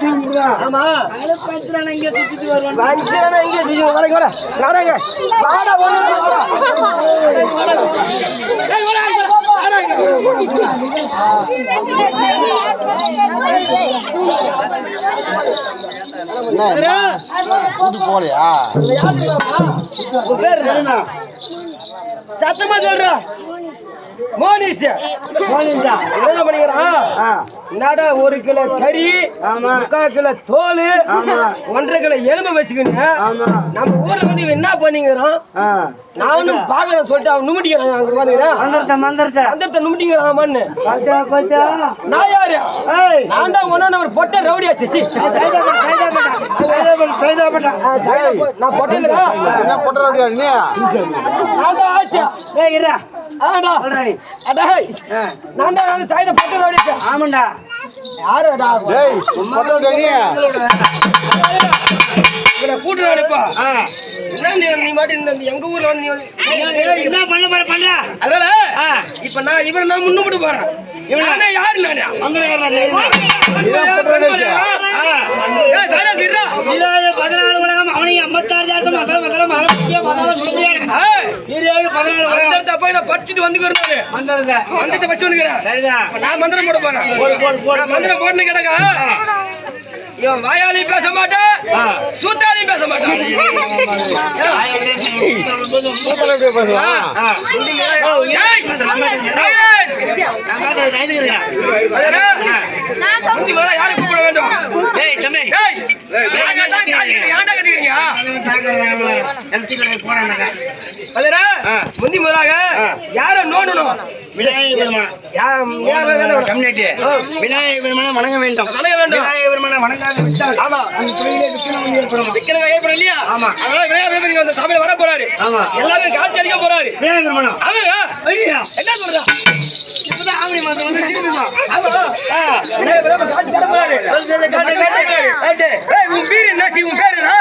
தெரியும் ஆமா. இங்கே சுத்திட்டு வருவான். மனுஷனா இங்கே சுத்தி வரங்க வர நாடாங்க வாடா ஒண்ணு வாடா ஏய் வாடா வாடா போலையா? சத்தமா சொல்றா. மோனிஷ் போனீங்களா? என்ன பண்ணிக்கிறான். நடா ஒரு கிலோ கறி ஆமா. முக்கால் கிலோ தோல் ஆமா. ஒன்றரை கிலோ எலும்பு வச்சுக்கின்னு ஆமா. நம்ம ஊர்ல வந்து என்ன பண்ணிக்கிறான் ஆ. நானும் பாக்குறேன் சொல்லிட்டு அவன் நுமிட்டிக்கிறான் அங்க பாத்துக்கிறேன் மந்திரத்தை, மந்திரத்தை. அந்த நுமிட்டிக்கிறான் பாத்தியா? நான் யாரு ஏய், நான் தான் ஒன்னா ஒரு பொட்டை ரவுடி ஆச்சு நான் பொட்டையிலா என்ன போட்டு நீ நான் தான் ஆச்சா ஏய், இருடா. ஆடா. அடேய் ஆ. நான் சாயத பொட்டை ரவுடி ஆச்சு ஆமாண்டா யாரு அடா டேய் போட்டு நீ இவனை கூட்டு நாடுப்பா ஆ. என்ன நீ நீ மாட்டி இந்த எங்க ஊர்ல வந்து நீ ஏய், என்ன பண்ண போற, பண்றா. அதனால. இப்ப நான் இவரை நான் முன்னுபிட்டு போறேன் இவனே யாரு நானே. இதாய பதினாலு முக்கிய, பதினாலு உலகம். மந்திரத்தை போய் நான் படிச்சுட்டு நானு. மந்திரத்தை. மந்திரத்தை வந்துக்கிறேன் சரிதான். நான் மந்திரம் போட போறேன் போடு, போடு, போடு. நான் மந்திரம் போட்டுன்னு கிடக்கா இவன் வாயாலையும் பேச மாட்டான். சூத்தாலையும் பேச மாட்டான் பேசுவான் ஆ. ஓ, ஏய், silent. நான் பார்க்கறது பயந்துக்கிறேன். அதனால, முந்தி முதல்ல யாரை கூப்பிட வேண்டும் தம்பி. முந்தி முதலாக யாரை நோண்டணும்? கம்யூனிட்டி. விநாயகர் பெருமானை வணங்க வேண்டும் வணங்க வேண்டும். விநாயகர் பெருமானை வணங்காத விட்டால் ஆமா. அந்த ஏற்படும் ஏற்படும் இல்லையா? ஆமா. அதனால பெருமான் இங்க வந்து சபையில வர போறாரு. ஆமா. எல்லாமே காட்சி அளிக்க போறாரு. விநாயகர் பெருமானா அவன் ஐயா என்ன சொல்றா? இப்பதான் ஆவணி மாதம் வந்து திரும்பிமா. உன் பேரு என்ன? உன் பேரு என்ன?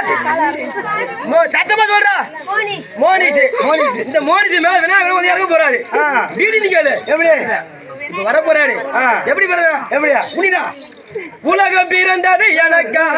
சத்தமா சொல்றா. மோனிஷ். இந்த மோனிஷ் மேல விநாயகர் வந்து இறங்க போறாரு. வீடு நிக்காது. எப்படி இப்ப வர போறாரு. எப்படி பிறந்தா? எப்படியா புரியுதா? உலகம் பிறந்தது எனக்காக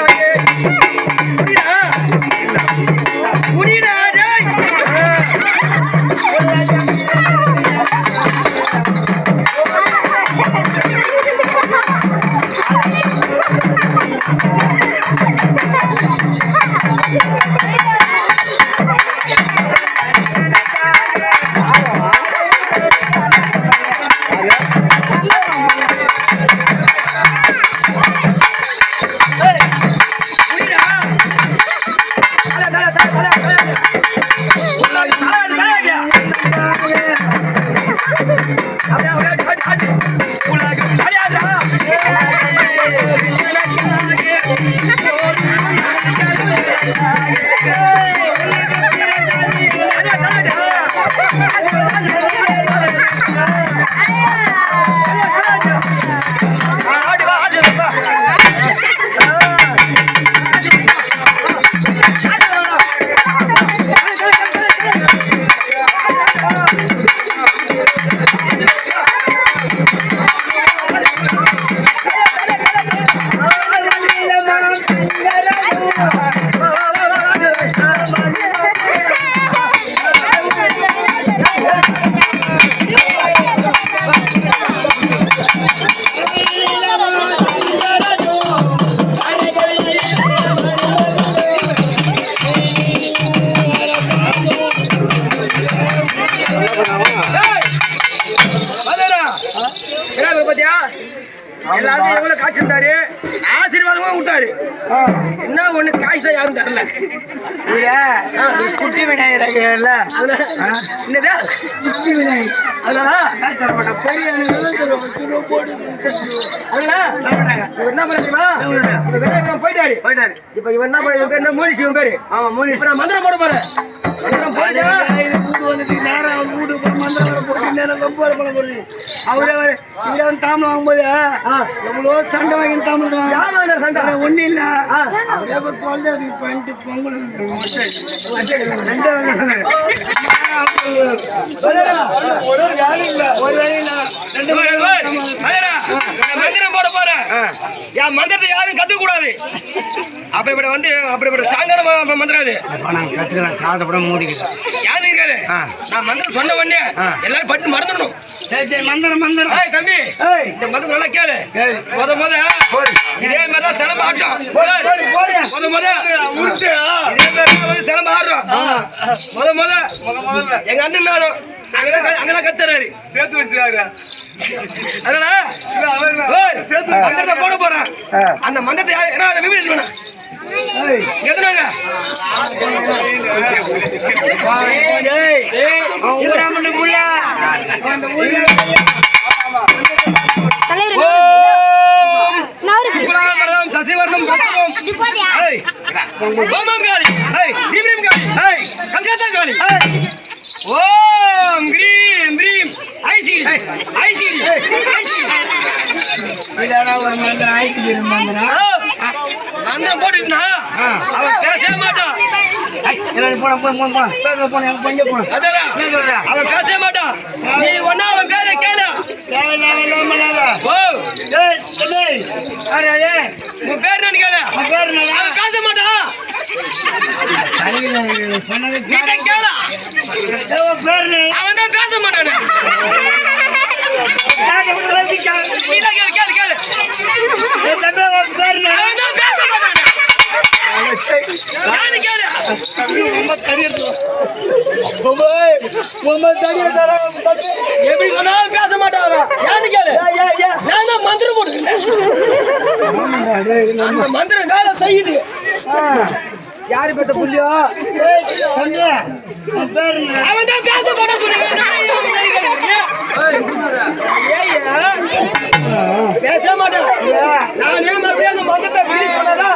எல்லாரும் எவ்வளவு காசு இருந்தாரு ஆசீர்வாதமா விட்டாரு என்ன ஒண்ணு தான் யாரும் தரல. குட்டி விநாயகர் என்னது? குட்டி விநாயகர். அதனால பெரிய என்ன பண்ணுறா இவர் போயிட்டாரு. போயிட்டாரு. இப்ப இவன் என்ன பண்ண என்ன? மோனிஷ் இவன் பேரு. ஆமா மூணு இப்ப நான் மந்திரம் போட போறேன். மந்திரம் போடுறேன் கூட்டு வந்துட்டு நேரம் நேரம் வெப்பாடு பண்ண போறீங்க அவரே வர இவரே வந்து தாமலம் வாங்கும்போது எவ்வளோ சண்டை வாங்கி வேணா சண்டை? இல்லை. பண்ணிட்டு பொங்கல் ஒரு வேலை இல்லை ஒரு வேலை இல்லை. ரெண்டு நான் மந்திரம் போட போறேன். என் மந்திரத்தை யாரும் கத்துக்க கூடாது அப்படிப்பட்ட வந்து அப்படிப்பட்ட ஸ்ட்ராங்கான ம- மந்திரம் அது. நாங்கள் கற்றுக்கலாம் காதை படம் மூடிக்கிறோம் யாரு இருக்காரு நான் மந்திரம் சொன்ன உடனே எல்லாரும் பட்டு மறந்துடணும். சரி சரி மந்திரம் மந்திரம். ஏய் தம்பி. ஏய். இந்த மந்திரம் நல்லா கேளு. சரி. முத முத. இதே மாதிரி தான் சிலம்பு ஆட்டம் முத முத. இதே மாதிரி தான் வந்து சிலம்பு ஆடுறோம். முத முத. எங்க அண்ணன் நானும் அங்கதான் அங்கதான் கத்துறாரு. சேர்த்து அதனால மந்திரத்தை போட போறேன். அந்த மந்திரத்தை யாரு என்ன அந்த விபீஷன் வேணா ஏய் எத்தனாங்க ஏய் அவன் ஊராமண்டு புள்ள அந்த சசிவர்ணம் காளி காளி ஏய் காளி ஓம் கிரீம் கிரீம் ஐசி ஐசி ஐசி இதடா ஒரு மந்திரம் ஐஸ்கிரீம் மந்திரம் மந்திரம் போட்டுனா அவன் பேசவே மாட்டான் எல்லாரும் போன போன போன போன பேச போன எங்க பஞ்ச போன அதாடா. அவன் பேசவே மாட்டான் நீ ஒன்னா அவன் பேரை கேளு. ஓ ஏய் டேய் அரே ஏய் உன் பேர் கேளு. அவன் பேர் அவன் பேச மாட்டான் சொன்னது கேளு. அவன் பேர் என்ன அவன் தான் பேச மாட்டானே. எப்படி சொன்னாலும் பேச மாட்டான் அவன் கேளு நான் தான் மந்திரம் மந்திரம் வேலை செய்யுது யாரு பெத்த புள்ளியோ அவன் அவன் தான் பேச மாட்டான் பேச மாட்டான் நானே மறுபடியும் அந்த மந்திரத்தை finish பண்ணதா?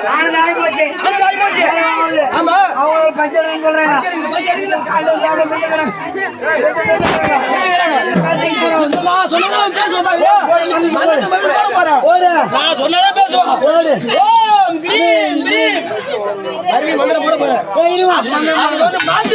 ஆமா அவங்க பஞ்சர் சொல்றாங்க நான் சொன்னதை அவன் பேச மாட்டான். மந்திரத்தை மறுபடியும்